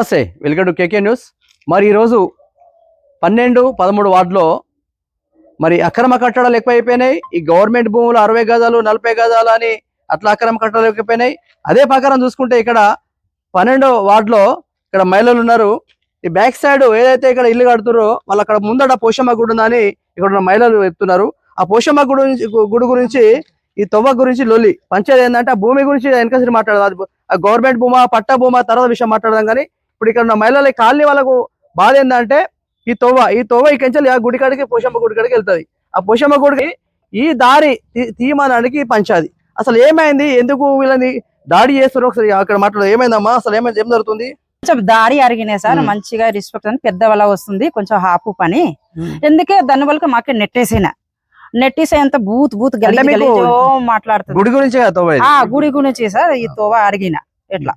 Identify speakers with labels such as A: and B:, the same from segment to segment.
A: నమస్తే. Welcome to KK news. మరి ఈరోజు పన్నెండు పదమూడు వార్డులో మరి అక్రమ కట్టడాలు ఎక్కువైపోయినాయి. ఈ గవర్నమెంట్ భూములు అరవై గజాలు నలభై గజాలు అని అట్లా అక్రమ కట్టడాలు ఎక్కువైపోయినాయి. అదే ప్రకారం చూసుకుంటే ఇక్కడ పన్నెండో వార్డులో ఇక్కడ మహిళలు ఉన్నారు. ఈ బ్యాక్ సైడ్ ఏదైతే ఇక్కడ ఇల్లు కడుతురో వాళ్ళు అక్కడ ముందట పోషమ్మ గుడి ఉందని ఇక్కడ ఉన్న మహిళలు చెప్తున్నారు. ఆ పోషమ్మ గుడి గుడి గురించి ఈ తొవ్వ గురించి లొల్లి. పంచేది ఏంటంటే ఆ భూమి గురించి వెనకసరి మాట్లాడదాం. ఆ గవర్నమెంట్ భూమా పట్ట భూమా తర్వాత విషయం మాట్లాడదాం కానీ ఇప్పుడు ఇక్కడ ఉన్న మహిళల కాలనీ వాళ్ళకు బాధ ఏంటంటే ఈ తొవ్వ ఈ తొవ్వ ఈ కంచెలు ఆ గుడి కాడికి పోషమ్మ గుడి కాడికి వెళ్తుంది. ఆ పోషమ్మ గుడికి ఈ దారి తీ- తీయమనడానికి పంచాది. అసలు ఏమైంది? ఎందుకు వీళ్ళని దాడి చేస్తారు ఒకసారి అక్కడ మాట్లాడదు ఏమైందమ్మా? అసలు ఏమైంది? ఏం జరుగుతుంది?
B: కొంచెం దారి అరిగినాయి సార్. మంచిగా రెస్పెక్ట్ అని పెద్ద వల వస్తుంది. కొంచెం హాపు పని. ఎందుకే దాని వల్ల మాకు నెట్టేసిన? నెట్టేసేంత బూత్ బూత్
A: అంటే
B: గలీజ్ మాట్లాడుతుంది.
A: గుడి గురించి
B: గుడి గురించి సార్ ఈ తోవ అరిగిన. ఎట్లా?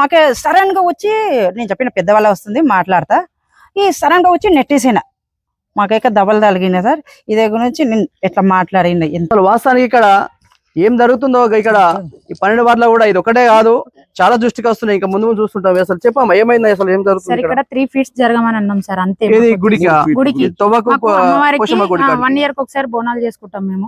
B: మాకే సడన్గా వచ్చి నేను చెప్పిన పెద్దవాళ్ళ వస్తుంది మాట్లాడతా. ఈ సడన్గా వచ్చి నెట్టేసిన. మాకైతే దెబ్బలు తగిలిన సార్. ఇదే గురించి నేను ఎట్లా మాట్లాడిన ఎంత
A: అసలు వాస్తవానికి ఇక్కడ ఏం జరుగుతుందో ఇక్కడ ఈ పన్నెండు వార్డులో కూడా ఇది ఒకటే కాదు. చాలా దృష్టికి వస్తున్నాయి. ఇంకా ముందు ముందు చూస్తుంటాం. అసలు చెప్పమ్మా ఏమైంది అసలు? ఏం జరుగుతుంది ఇక్కడ?
C: ఇక్కడ త్రీ ఫీట్స్ జరగమని అన్నాం సార్ అంతే.
A: ఏది? గుడికి?
C: గుడికి. వన్ ఇయర్కి ఒకసారి బోనాలు చేసుకుంటాం మేము.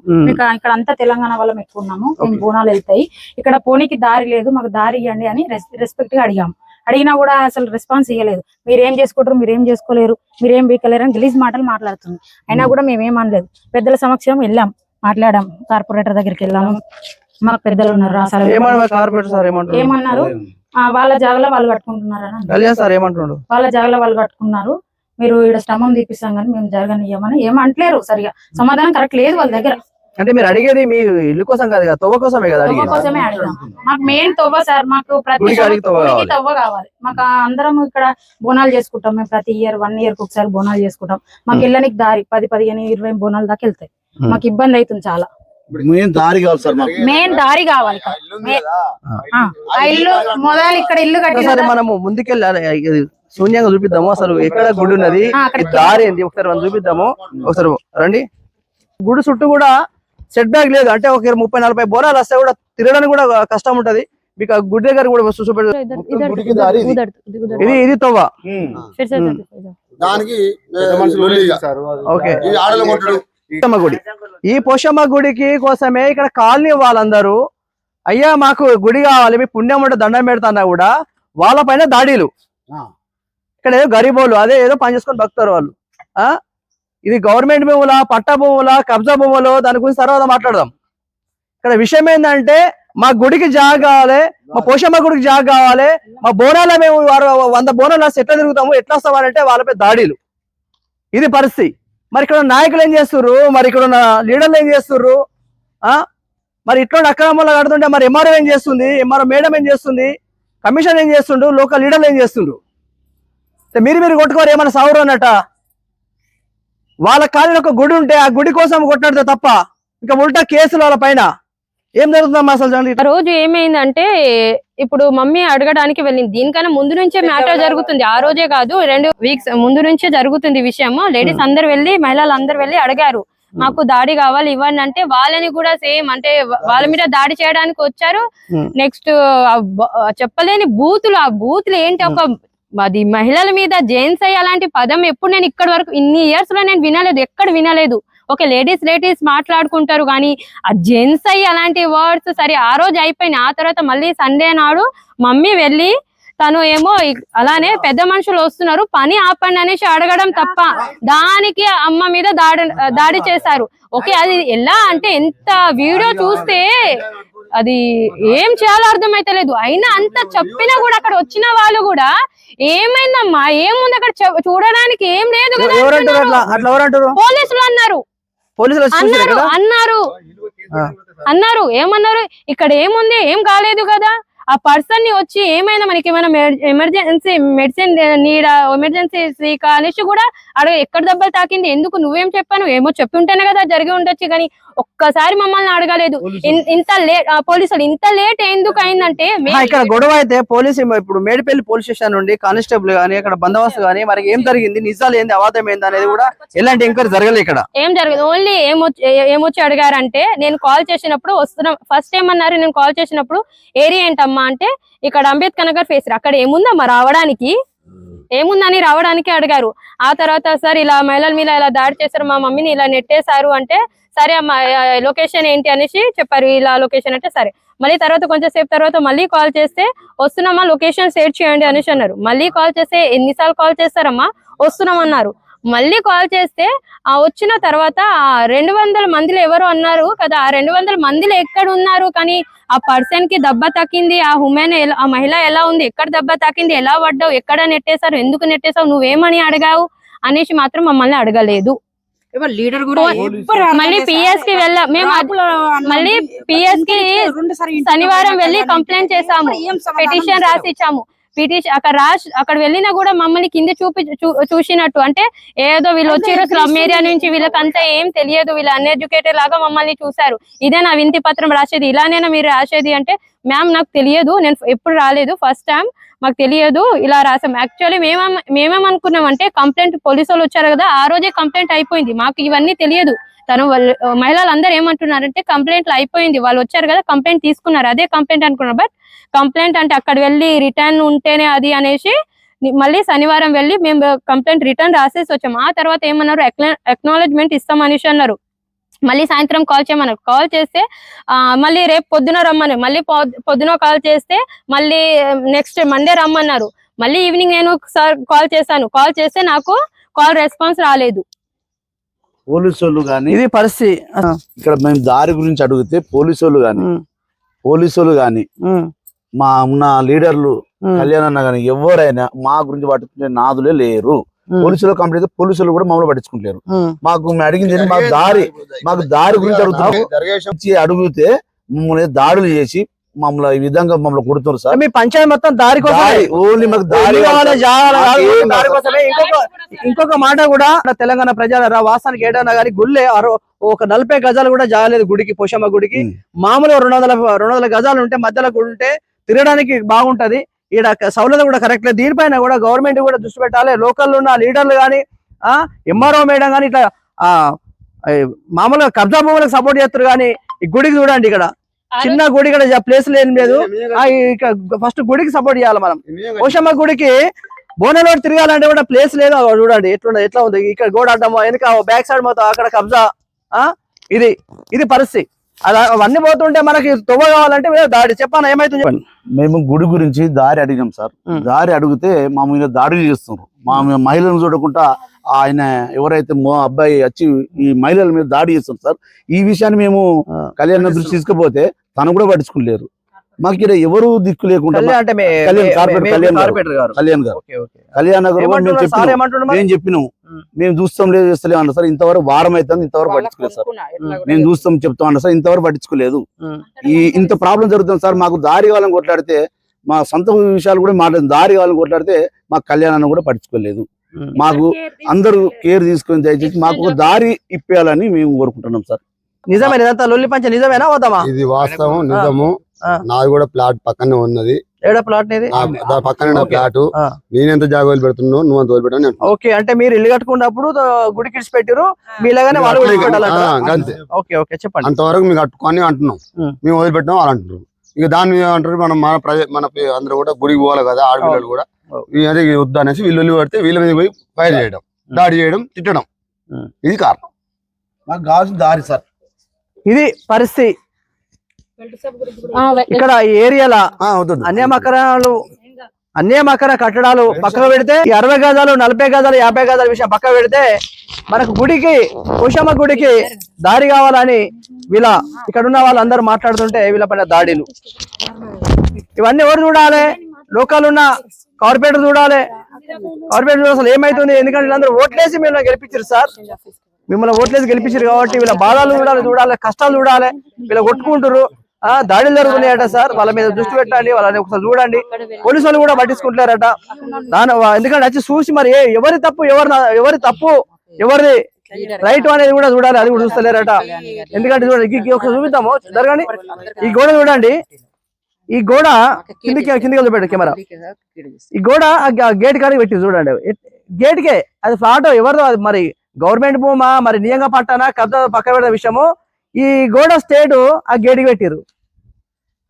C: ఇక్కడ అంతా తెలంగాణ వాళ్ళం ఎక్కువ ఉన్నాము. బోనాలు వెళ్తాయి. ఇక్కడ పోనీకి దారి లేదు. మాకు దారి ఇవ్వండి అని రెస్పెక్ట్గా అడిగాము అడిగినా కూడా అసలు రెస్పాన్స్ ఇవ్వలేదు మీరు ఏం చేసుకుంటారు? మీరు ఏం చేసుకోలేరు? మీరు ఏం బీకలేరు? అని గలీజ్ మాటలు మాట్లాడుతుంది. అయినా కూడా మేము ఏం అనలేదు. పెద్దల సమక్షం వెళ్ళాం. మాట్లాడాం. కార్పొరేటర్ దగ్గరికి వెళ్ళాము. మాకు పెద్దలు ఉన్నారు.
A: కార్పొరేటర్ సార్ ఏమంటారు
C: ఏమన్నారు? వాళ్ళ జాగలో వాళ్ళు కట్టుకుంటున్నారు
A: సార్ ఏమంటున్నాడు?
C: వాళ్ళ జాగలో వాళ్ళు కట్టుకున్నారు మీరు ఇక్కడ స్టమం తీపిస్తాం కానీ మేము జరగనియ్యమని ఏమంటలేరు సరిగా. సమాధానం కరెక్ట్ లేదు వాళ్ళ దగ్గర.
A: అంటే మీరు అడిగేది మీ ఇల్లు కోసం కాదు కదా తొవ్వ కోసమే కదా
C: కోసమే అడిగాం. మాకు మెయిన్ తవ్వ సార్ మాకు ప్రతి
A: తవ్వ కావాలి.
C: మాకు అందరం ఇక్కడ బోనాలు చేసుకుంటాం. మేము ప్రతి ఇయర్ వన్ ఇయర్ ఒకసారి బోనాలు చేసుకుంటాం. మాకు. వెళ్ళనికి దారి పది పదిహేను ఇరవై బోనాలు దాకా వెళ్తాయి. మాకు ఇబ్బంది అవుతుంది చాలా.
D: మెయిన్ దారి కావాలి సార్ మాకు.
C: మెయిన్ దారి కావాలి. ఇల్లు మొదలు ఇక్కడ ఇల్లు కట్టిన
A: మనము ముందుకెళ్ళి అరే, ఇది శూన్యంగా చూపిద్దాము. అసలు ఎక్కడ గుడి ఉన్నది? దారి ఏంది? ఒకసారి మనం చూపిద్దాము. ఒకసారి రండి. గుడి చుట్టూ కూడా సెట్ బ్యాక్ లేదు. అంటే ఒక ముప్పై నలభై బోనాలు వస్తే కూడా తిరగడానికి కూడా కష్టం ఉంటది. మీకు ఆ గుడి దగ్గర కూడా
D: దారి ఇది.
A: ఇది తొవ్వ.
D: దానికి.
A: ఓకే.
D: ఆడల కొట్టుడు.
A: పోషమ్మ గుడి. ఈ పోషమ్మ గుడికి కోసమే ఇక్కడ కాలనీ వాళ్ళందరూ అయ్యా మాకు గుడి కావాలి మీ పుణ్యం ఉంటే దండం పెడతాన్నా కూడా? వాళ్ళ పైన దాడిలు. ఇక్కడ ఏదో గరీబోళ్ళు అదే ఏదో పని చేసుకొని బతుకుతారు వాళ్ళు. ఆ? ఇది గవర్నమెంట్ భూముల పట్ట భూముల కబ్జా భూములు దాని గురించి తర్వాత మాట్లాడదాం. ఇక్కడ విషయం ఏంటంటే మా గుడికి జాగ కావాలి మా పోషమ్మ గుడికి జాగ కావాలి మా బోనాల మేము వారు వంద బోనాలు ఎట్లా తిరుగుతాము ఎట్లా వస్తామంటే వాళ్ళపై దాడిలు. ఇది పరిస్థితి. మరి ఇక్కడ నాయకులు ఏం చేస్తున్నారు మరి ఇక్కడ ఉన్న లీడర్లు ఏం చేస్తున్నారు ఆ? మరి ఇట్లాంటి అక్రమాలు కడుతుంటే మరి ఎంఆర్ఓ ఏం చేస్తుంది? ఎంఆర్ఓ మేడం ఏం చేస్తుంది? కమిషన్ ఏం చేస్తుండు లోకల్ లీడర్లు ఏం చేస్తుండ్రు? మీరు మీరు కొట్టుకోరు ఏమైనా సౌరు అన్నట వాళ్ళ కాలిన ఒక గుడి ఉంటే ఆ గుడి కోసం కొట్టాడితే తప్ప ఇంకా ఉల్టా కేసులు వాళ్ళ పైన. ఏం జరుగుతుందమ్మా అసలు
E: రోజు ఏమైందంటే ఇప్పుడు మమ్మీ అడగడానికి వెళ్ళింది. దీనికన్నా ముందు నుంచే మ్యాటర్ జరుగుతుంది. ఆ రోజే కాదు రెండు వీక్స్ ముందు నుంచే జరుగుతుంది విషయం లేడీస్ అందరు వెళ్ళి మహిళలు అందరు వెళ్ళి అడిగారు. మాకు దాడి కావాలి ఇవ్వండి అంటే వాళ్ళని కూడా సేమ్ అంటే వాళ్ళ మీద దాడి చేయడానికి వచ్చారు. నెక్స్ట్ చెప్పలేని బూతులు ఆ బూతులు ఏంటి ఒక అది మహిళల మీద జెంట్స్ అయ్యి అలాంటి పదం ఎప్పుడు నేను ఇక్కడి వరకు ఇన్ని ఇయర్స్లో నేను వినలేదు ఎక్కడ వినలేదు. ఒక లేడీస్ లేడీస్ మాట్లాడుకుంటారు కానీ ఆ జెంట్స్ అయ్యి అలాంటి వర్డ్స్ సరే ఆ రోజు అయిపోయినాయి. ఆ తర్వాత మళ్ళీ సండే నాడు మమ్మీ వెళ్ళి తను ఏమో అలానే పెద్ద మనుషులు వస్తున్నారు పని ఆపండి అనేసి అడగడం తప్ప దానికి అమ్మ మీద దాడి దాడి చేశారు. ఓకే అది ఎలా అంటే ఎంత వీడియో చూస్తే అది ఏం చేయాలో అర్థమైతలేదు. అయినా అంత చెప్పినా కూడా అక్కడ వచ్చిన వాళ్ళు కూడా ఏమైందమ్మా? ఏముంది అక్కడ చూడడానికి ఏం లేదు పోలీసులు అన్నారు.
A: పోలీసులు
E: అన్నారు అన్నారు. అన్నారు ఏమన్నారు? ఇక్కడ ఏముంది? ఏం కాలేదు కదా? ఆ పర్సన్ని వచ్చి ఏమైనా మనకి ఏమైనా ఎమర్జెన్సీ మెడిసిన్ నీడ ఎమర్జెన్సీ అనేసి కూడా అడగ ఎక్కడ దెబ్బలు తాకింది? ఎందుకు? నువ్వేం చెప్పాను ఏమో చెప్పి ఉంటేనే కదా జరిగి ఉండొచ్చు కానీ ఒక్కసారి మమ్మల్ని అడగలేదు. ఇంత లేట్ పోలీసులు ఇంత లేట్ ఎందుకు అయిందంటే
A: ఇక్కడ గొడవ అయితే పోలీసు ఏమో ఇప్పుడు మేడిపల్లి పోలీస్ స్టేషన్ నుండి కానిస్టేబుల్ గానీ అక్కడ బందోబస్తు గానీ మరి ఏం జరిగింది? నిజాలు ఏంది? అవాదం ఏంది అనేది కూడా ఎలాంటి ఎంక్వైరీ జరగలేదు ఇక్కడ.
E: ఏం జరగదు ఓన్లీ ఏమొచ్చి ఏమొచ్చి అడిగారంటే నేను కాల్ చేసినప్పుడు వస్తున్నా. ఫస్ట్ ఏమన్నారు? నేను కాల్ చేసినప్పుడు ఏరియా ఏంటమ్మా? అమ్మా అంటే ఇక్కడ అంబేద్కర్ నగర్ ఫేస్ అక్కడ ఏముందమ్మా రావడానికి? ఏముందని రావడానికి అడిగారు. ఆ తర్వాత సార్ ఇలా మహిళల మీద ఇలా దాడి చేశారు మా మమ్మీని ఇలా నెట్టేశారు అంటే సరే అమ్మా లొకేషన్ ఏంటి అనేసి చెప్పారు. ఇలా లొకేషన్ అంటే సరే. మళ్ళీ తర్వాత కొంచెం సేపు తర్వాత మళ్ళీ కాల్ చేస్తే వస్తున్నామా లొకేషన్ షేర్ చేయండి అనేసి అన్నారు. మళ్ళీ కాల్ చేస్తే ఎన్నిసార్లు కాల్ చేస్తారమ్మా? వస్తున్నామన్నారు. మళ్ళీ కాల్ చేస్తే ఆ వచ్చిన తర్వాత ఆ రెండు వందల మందిలో ఎవరు అన్నారు కదా ఆ రెండు వందల మందిలో ఎక్కడ ఉన్నారు? కానీ ఆ పర్సన్కి దెబ్బ తాకింది ఆ ఉమెన్ ఆ మహిళ ఎలా ఉంది? ఎక్కడ దెబ్బ తాకింది ఎలా పడ్డావు? ఎక్కడ నెట్టేశారు? ఎందుకు నెట్టేశావు? నువ్వేమని అడిగావు? అనేసి మాత్రం మమ్మల్ని అడగలేదు.
B: లీడర్ కూడా
E: మళ్ళీ
B: పిఎస్కి.
E: వెళ్ళ మేము మళ్ళీ
B: పిఎస్కి
E: శనివారం వెళ్ళి కంప్లైంట్ చేసాము పిటిషన్? రాసి ఇచ్చాము పిటిషన్ అక్కడ రాసి అక్కడ వెళ్ళినా కూడా మమ్మల్ని కింద చూపి చూ- చూసినట్టు. అంటే ఏదో వీళ్ళు వచ్చారు స్లమ్ ఏరియా నుంచి వీళ్ళకంతా ఏం తెలియదు. వీళ్ళు అన్ఎడ్యుకేటెడ్ లాగా మమ్మల్ని చూసారు ఇదే నా వింతి పత్రం రాసేది. ఇలానేనా మీరు రాసేది అంటే మ్యామ్ నాకు తెలియదు. నేను ఎప్పుడు రాలేదు. ఫస్ట్ టైం మాకు తెలియదు ఇలా రాసాం. యాక్చువల్లీ మేమేం మేమేమనుకున్నాం అంటే కంప్లైంట్ పోలీసు వాళ్ళు వచ్చారు కదా ఆ రోజే కంప్లైంట్ అయిపోయింది. మాకు ఇవన్నీ తెలియదు. తను వాళ్ళు మహిళలు అందరూ ఏమంటున్నారంటే కంప్లైంట్లు అయిపోయింది. వాళ్ళు వచ్చారు కదా కంప్లైంట్ తీసుకున్నారు. అదే కంప్లైంట్ అనుకున్నారు. బట్ కంప్లైంట్ అంటే అక్కడ వెళ్ళి రిటర్న్ ఉంటేనే అది అనేసి మళ్ళీ శనివారం వెళ్ళి మేము కంప్లైంట్ రిటర్న్ రాసేసి వచ్చాము ఆ తర్వాత ఏమన్నారు? ఎక్నాలజ్మెంట్ ఇస్తాం అనేసి అన్నారు. మళ్ళీ సాయంత్రం కాల్ చేయమన్నారు. కాల్ చేస్తే మళ్ళీ రేపు పొద్దున రమ్మన్నారు. మళ్ళీ పొద్- పొద్దున కాల్ చేస్తే మళ్ళీ నెక్స్ట్ మండే రమ్మన్నారు. మళ్ళీ ఈవినింగ్ నేను సార్ కాల్ చేశాను. కాల్ చేస్తే నాకు కాల్ రెస్పాన్స్ రాలేదు.
D: పోలీసు వాళ్ళు గాని
A: ఇది పరిస్థితి.
D: ఇక్కడ మేము దారి గురించి అడిగితే పోలీసు వాళ్ళు గాని
A: ఉమ్,
D: పోలీసు వాళ్ళు గాని
A: ఉమ్,
D: మా ఉన్న లీడర్లు కళ్యాణ్ అన్న గాని ఎవరైనా మా గురించి పట్టించుకునే నాదులే లేరు. పోలీసులు కంప్లీట్ అయితే పోలీసులు కూడా మమ్మల్ని పట్టించుకుంటారు. మాకు మేము అడిగింది? మాకు దారి మాకు దారి గురించి అడుగుతున్నాం ఇచ్చి అడిగితే మమ్మల్ని దాడులు చేసి మమ్మల్ని ఈ విధంగా మమ్మల్ని కొడుతున్నారు సార్.
A: మీ పంచాయతీ మొత్తం దారి
D: ఓన్లీ మాకు దారి
A: ఇంకొక మాట కూడా తెలంగాణ ప్రజల వాసానికి ఏడన్నా కానీ గుళ్ళే ఒక నలభై గజాలు కూడా జాగలేదు గుడికి పోషమ్మ గుడికి. మామూలుగా రెండు వందల రెండు వందల గజాలు ఉంటే మధ్యలో గుడి ఉంటే తిరగడానికి బాగుంటది. ఈడ సౌలత కూడా కరెక్ట్ లేదు దీనిపైన కూడా గవర్నమెంట్ కూడా దృష్టి పెట్టాలి. లోకల్ ఉన్న లీడర్లు కానీ ఆ ఎంఆర్ఓ మేడం కానీ ఇట్లా మామూలుగా కబ్జా భూములకు సపోర్ట్ చేస్తారు కానీ ఈ గుడికి చూడండి ఇక్కడ. చిన్న గుడి ఇక్కడ ప్లేస్ లేని లేదు. ఆ, ఇక్కడ ఫస్ట్ గుడికి సపోర్ట్ చేయాలి మనం. పోషమ్మ గుడికి బోనలో తిరగాలంటే కూడా ప్లేస్ లేదు. చూడండి ఎట్లా ఎట్లా ఉంది. ఇక్కడ గోడ అడ్డము వెనక బ్యాక్ సైడ్ మొత్తం అక్కడ కబ్జా ఆ ఇది ఇది పరిస్థితి. అలా అవన్నీ పోతుంటే మనకి తొవ్వ కావాలంటే దాడి చెప్పాను ఏమైతుంది చెప్పండి.
D: మేము గుడి గురించి దారి అడిగాం సార్. దారి అడిగితే మా మీద దాడులు చేస్తున్నారు. మా మీద మహిళలను చూడకుండా ఆయన ఎవరైతే మో అబ్బాయి వచ్చి ఈ మహిళల మీద దాడి చేస్తున్నారు సార్. ఈ విషయాన్ని మేము. కళ్యాణ్ దృష్టి తీసుకుపోతే తను కూడా పట్టించుకోలేరు మాకు ఇక్కడ ఎవరు దిక్కు లేకుండా
A: కళ్యాణ్
D: గారు. కళ్యాణ్ గారు. మేము? మేము చూస్తాం లేదు చేస్తలేం అన్నారు సార్. ఇంతవరకు వారం అవుతుంది ఇంతవరకు పట్టించుకోలేదు సార్. మేము చూస్తాం చెప్తాం అన్నారు సార్. ఇంతవరకు పట్టించుకోలేదు. ఈ ఇంత ప్రాబ్లం జరుగుతుంది సార్. మాకు దారి కావాలని కొట్లాడితే మా సొంత విషయాలు కూడా మాట్లాడింది దారి కావాలని కొట్లాడితే మా కళ్యాణాన్ని కూడా పట్టించుకోలేదు. మాకు అందరూ కేర్ తీసుకొని దయచేసి మాకు దారి ఇప్పేయాలని మేము కోరుకుంటున్నాం సార్.
A: నిజమే ఇదంతా? లొల్లి పంచ నిజమేనా? వద్దామా
F: ఇది వాస్తవం నిజము. నాది కూడా ప్లాట్ పక్కనే ఉన్నది.
A: ఏడ ప్లాట్
F: పక్కనే నా. ప్లాట్. నేనెంత జాగ్రత్తలు పెడుతున్నావు నువ్వు అంత నేను
A: ఓకే అంటే మీరు ఇల్లు కట్టుకున్నప్పుడు తో గుడికి ఇడిచి పెట్టారు మీలాగానే వాళ్ళు కూడా ఇడిచి పెట్టాలంట
F: ఆ, అంతే.
A: ఓకే ఓకే చెప్పండి.
F: అంతవరకు మేము కట్టుకొని అంటున్నాం. మేము వదిలిపెట్టాం వాళ్ళు అంటున్నారు. ఇక దాన్ని మీద అంటారు? మనం మన ప్రజ మన అందరూ కూడా గుడికి పోవాలి కదా ఆడపిల్లలు కూడా. అదే వద్దు అనేసి వీళ్ళు పడితే వీళ్ళ మీద పోయి ఫైర్ చేయడం దాడి చేయడం తిట్టడం. ఇది కారణం.
D: మాకు కావాల్సిన దారి సార్.
A: ఇది పరిస్థితి. ఇక్కడ ఈ ఏరియాలో అన్యమకరాలు అన్యమకర కట్టడాలు పక్కకు పెడితే ఈ అరవై గజాలు నలభై గజాలు యాభై గజాల విషయం పక్క పెడితే మనకు గుడికి కుషమ్మ గుడికి దారి కావాలని వీళ్ళ ఇక్కడ ఉన్న వాళ్ళందరూ మాట్లాడుతుంటే వీళ్ళ పైన దాడిలు. ఇవన్నీ ఎవరు చూడాలి? లోకల్ ఉన్న కార్పొరేటర్ చూడాలి? కార్పొరేటర్ చూడాలి అసలు ఏమైతుంది? ఎందుకంటే వీళ్ళందరూ ఓట్లేసి మిమ్మల్ని గెలిపించారు సార్. మిమ్మల్ని ఓట్లేసి గెలిపించారు కాబట్టి వీళ్ళ బాధలు చూడాలి చూడాలి కష్టాలు చూడాలి. వీళ్ళ కొట్టుకుంటారు ఆ దాడులు జరుగుతున్నాయట సార్. వాళ్ళ మీద దృష్టి పెట్టండి వాళ్ళని ఒకసారి చూడండి. పోలీసు వాళ్ళు కూడా పట్టించుకుంటారట దాని ఎందుకంటే వచ్చి చూసి మరి ఎవరి తప్పు ఎవరి ఎవరి తప్పు ఎవరిది? రైట్ అనేది కూడా చూడాలి అది కూడా చూస్తలేరట. ఎందుకంటే చూడండి ఒకసారి చూపిద్దాము జరగండి ఈ గోడ చూడండి. ఈ గోడ కిందికి కిందికి వదిలిపెట్టు కెమెరా. ఈ గోడ గేట్ కాడికి పెట్టి చూడండి. గేట్ కే అది ఫ్లాట్ ఎవరిదో అది మరి గవర్నమెంట్ భూమా మరి నియంగా పట్టానా కబ్జా పక్క పెడిన విషయము. ఈ గోడ స్టేట్ ఆ గేట్కి పెట్టిరు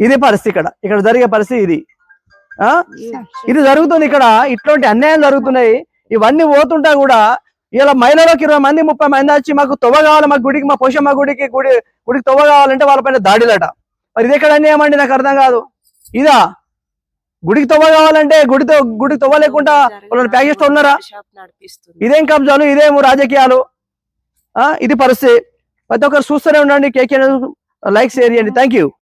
A: ఇది పరిస్థితి ఇక్కడ. ఇక్కడ జరిగే పరిస్థితి ఇది. ఆ? ఇది జరుగుతుంది ఇక్కడ. ఇట్లాంటి అన్యాయం జరుగుతున్నాయి. ఇవన్నీ పోతుంటా కూడా ఇలా మహిళలకు ఇరవై మంది ముప్పై మంది వచ్చి మాకు తొవ్వ కావాలి మా గుడికి మా పోషమ్మ గుడికి గుడి గుడికి తొవ్వ కావాలంటే వాళ్ళ పైన దాడిలట. మరి ఇది ఎక్కడ అన్యాయం అండి? నాకు అర్థం కాదు. ఇదా? గుడికి తొవ్వ కావాలంటే గుడితో గుడికి తొవ్వ లేకుండా వాళ్ళని ప్యాక్ చేస్తూ ఉన్నారా? ఇదేం కబ్జాలు? ఇదేమో రాజకీయాలు? ఆ? ఇది పరిస్థితి. ప్రతి ఒక్కరు చూస్తూనే ఉండండి. కేకే లైక్ షేర్ చేయండి. Thank you.